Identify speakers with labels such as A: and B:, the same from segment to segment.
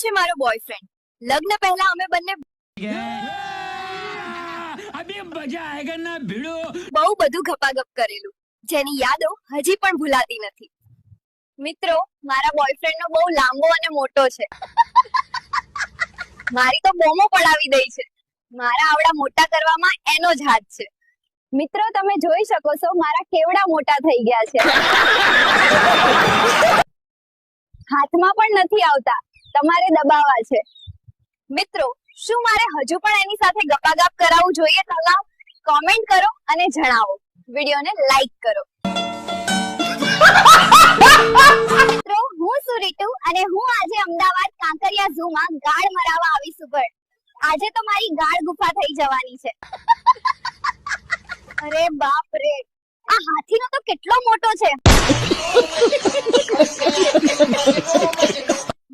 A: છે મારો બોયફ્રેન્ડ લગ્ન પહેલા અમે બંને બહુ બધું ગપાગપ કરેલું. જેની યાદો હજી પણ ભૂલાતી નથી. મિત્રો મારા બોયફ્રેન્ડ નો બહુ લાંબો અને મોટો છે. મારી તો બોમો પડાવી દઈ છે. મારા આવડા મોટા કરવામાં એનો જ હાથ છે. મિત્રો તમે જોઈ શકો છો મારા કેવડા મોટા થઈ ગયા છે. હાથમાં પણ નથી આવતા. તમારે દબાવવા છે. મિત્રો, શું મારે હજુ પણ એની સાથે ગપાગપ કરાવવું જોઈએ? તમામ કોમેન્ટ કરો અને જણાવો. વિડીયોને લાઈક કરો. મિત્રો, હું સુરીટુ અને હું આજે અમદાવાદ કાંકરિયા ઝૂમાં ગાળ મરાવા આવી છું આજે તો મારી ગાળ ગુફા થઈ જવાની છે. અરે બાપ રે આ હાથીનો તો કેટલો મોટો છે.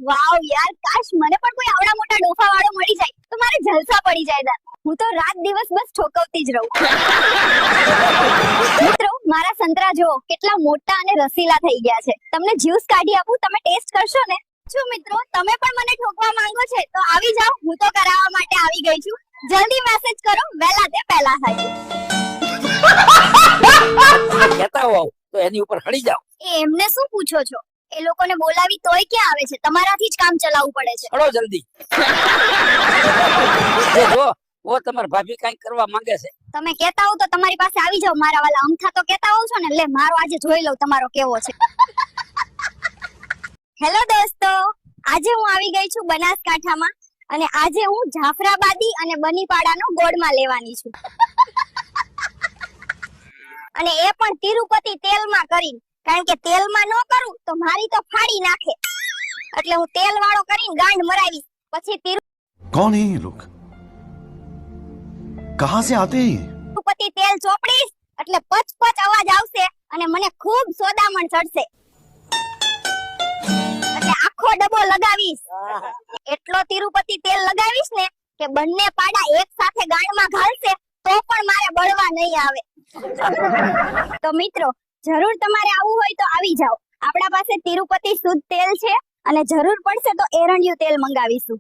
A: વાવ યાર કાશ મને પણ કોઈ આવડા મોટા ડોફા વાળો મળી જાય તો મારે જલસા પડી જાય દા હું તો રાત દિવસ બસ ઠોકવતી જ રહું. મિત્રો મારા સંતરા જો કેટલા મોટા અને રસીલા થઈ ગયા છે. તમને જ્યુસ કાઢી આપું તમે ટેસ્ટ કરશો ને? શું મિત્રો તમે પણ મને ઠોકવા માંગો છે તો આવી જાઓ હું તો કરાવવા માટે આવી ગઈ છું. જલ્દી મેસેજ કરો વહેલા તે પહેલા થાય.
B: કહેતા હોવ તો એની ઉપર હળી જાઓ.
A: એમને શું પૂછો છો? એ લોકોને બોલાવી તોય ક્યાં આવે છે? તમારાથી જ કામ ચલાવવું પડે છે.
B: હળો જલ્દી. જો ઓ તમાર ભાભી કઈ કરવા માંગે છે.
A: તમે કહેતા હો તો તમારી પાસે આવી જાવ મારા વાલા અમથા તો કહેતા હોવ છો ને લે મારો આજે જોઈ લઉં તમારો કેવો છે. હેલો દોસ્તો આજે હું આવી ગઈ છું બનાસકાંઠામાં અને આજે હું જાફરાબાદી અને બનીપાડાનો ગોળમાં લેવાની છું. અને એ પણ તિરુપતિ તેલમાં કરીને કારણ કે તેલમાં ન કરું તો મારી તો ફાડી નાખે. એટલે હું તેલ વાળો કરીને ગાંઠ મરાવીશ. પછી તિરુ
C: કોણ હે લોક કહા સે આતે
A: તિરુપતિ તેલ ચોપડીશ એટલે પચ પચ અવાજ આવશે અને મને ખૂબ સોદામણ ચડશે. એટલે આખો ડબો લગાવીશ. એટલો તિરુપતિ તેલ લગાવીશ ને કે બંને પાડા એક સાથે ગાંઠમાં ઘાલશે તો પણ મારે બળવા નહીં આવે. તો મિત્રો જરૂર તમારે આવવું હોય તો આવી જાઓ. આપણા પાસે તિરુપતિ શુદ્ધ તેલ છે અને જરૂર પડશે તો એરંડિયું તેલ મંગાવીશું.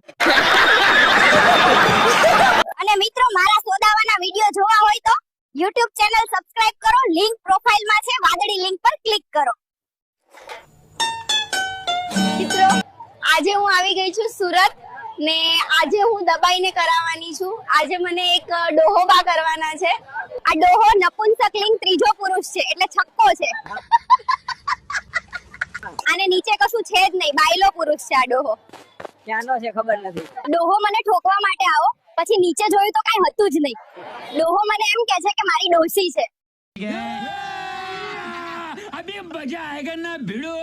A: અને મિત્રો, મારા સોદાવાના વીડિયો જોવા હોય તો YouTube ચેનલ સબસ્ક્રાઇબ કરો. લિંક પ્રોફાઇલમાં છે. વાદળી લિંક પર ક્લિક કરો. મિત્રો, આજે હું આવી ગઈ છું સુરત ને આજે હું દબાઈને કરાવવાની છું. આજે મને એક ડોહોબા કરવાના છે. આ ડોહો નપુંસક લિંગ ત્રીજો પુરુષ છે એટલે છક્કો છે. અને નીચે કશું છે જ નહીં બાયલો પુરુષ છે આ ડોહો.
B: ક્યાંનો છે ખબર નથી.
A: ડોહો મને ઠોકવા માટે આવો પછી નીચે જોયું તો કઈ હતું જ નહીં. ડોહો મને એમ કહે છે કે મારી ડોસી છે.
D: અબે મજા આયેગા ના
A: ભીડો.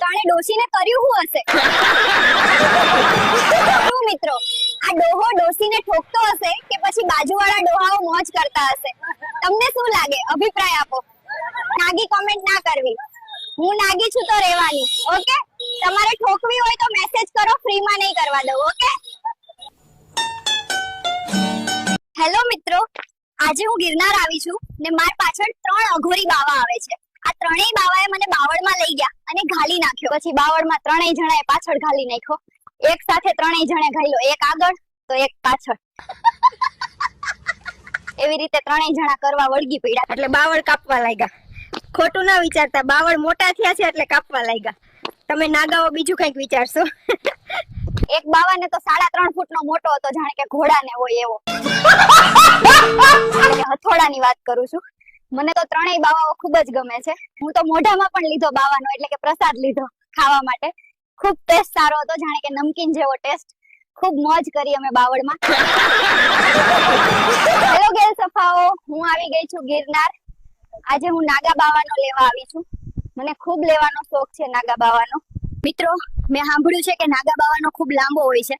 A: તાણે ડોસીને કર્યું હું હશે? મિત્રો? આ ડોહો ડોસી ને ઠોકતો હશે કે પછી બાજુવાળા ડોહાઓ મોજ કરતા હશે? તમને શું લાગે? અભિપ્રાય આપો. નાગી કોમેન્ટ ના કરવી. હું નાગી છું તો રહેવાની. ઓકે તમારે ઠોકવી હોય તો મેસેજ કરો ફ્રીમાં નહીં કરવા દઉં. ઓકે હેલો મિત્રો. આજે હું ગિરનાર આવી છું ને માર પાછળ ત્રણ અઘોરી બાવા આવે છે. આ ત્રણેય બાવાએ મને બાવળમાં લઈ ગયા અને ઘાલી નાખ્યો. પછી બાવળમાં ત્રણેય જણાએ પાછળ ઘાલી નાખ્યો. એક સાથે ત્રણેય જણે ઘાલ્યો એક આગળ, તો એક પાછળ. એવી રીતે ત્રણેય જણા કરવા વળગી પડ્યા.
E: એટલે બાવળ કાપવા લાગ્યા. ખોટું ના વિચારતા, બાવળ મોટા થયા છે એટલે કાપવા લાગ્યા. તમે નાગાઓ બીજું કંઈક વિચારશો?
A: એક બાવાને તો સાડા ત્રણ ફૂટનો મોટો હતો, જાણે કે ઘોડાને હોય એવો. હથોડાની વાત કરું છું. મને તો ત્રણેય બાવાઓ ખૂબ જ ગમે છે. હું તો મોઢામાં પણ લીધો બાવાનો, એટલે કે પ્રસાદ લીધો ખાવા માટે. ખૂબ ટેસ્ટ સારો હતો, જાણે કે નમકીન જેવો ટેસ્ટ ખૂબ મોજ કરી અમે બાવળમાં. હેલો ગેલ સફાઓ હું આવી ગઈ છું ગિરનાર. આજે હું નાગા બાવાનો લેવા આવી છું. મને ખૂબ લેવાનો શોખ છે નાગા બાવાનો. મિત્રો, મેં સાંભળ્યું છે કે નાગા બાવાનો ખૂબ લાંબો હોય છે.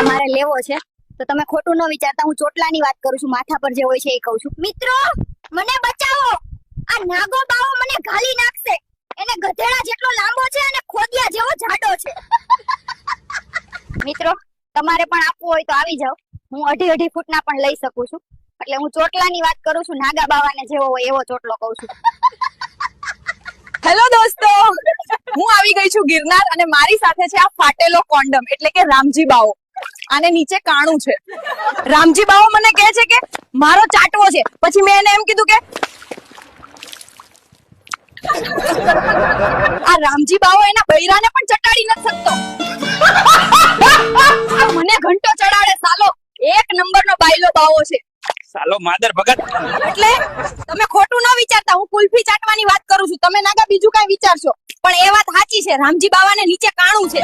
A: અમારે લેવો છે. તો તમે ખોટું ન વિચારતા, હું ચોટલાની વાત કરું છું. માથા પર જે હોય છે એ કહું છું. મિત્રો, મને બચાવો. આ નાગો બાવો મને ઘાલી નાખશે. તમારે પણ આપવું હોય તો આવી જાઓ. હું અઢી અઢી ફૂટના પણ લઈ શકું છું. એટલે હું ચોટલાની વાત કરું છું, નાગા બાવાને જેવો હોય એવો ચોટલો કહું છું.
F: હેલો દોસ્તો, હું આવી ગઈ છું ગિરનાર અને મારી સાથે છે આ ફાટેલો કોન્ડમ, એટલે કે રામજી બાવો. આને નીચે કાણું છે. રામજી બાવો મને કહે છે કે, મારો ચાટવો છે. પછી મેં એને એમ કીધું કે આ રામજી બાવો એના બૈરાને પણ ચટાડી નથી શકતો. મને ઘંટો ચડાડે સાલો એક નંબરનો બાયલો બાવો છે.
B: સાલો માદર ભગત.
F: એટલે તમે ખોટું ન વિચારતા. હું કુલ્ફી ચાટવાની વાત કરું છું. તમે નાગા બીજું કઈ વિચારશો. પણ એ વાત સાચી છે. રામજી બાવાને નીચે કાણું છે.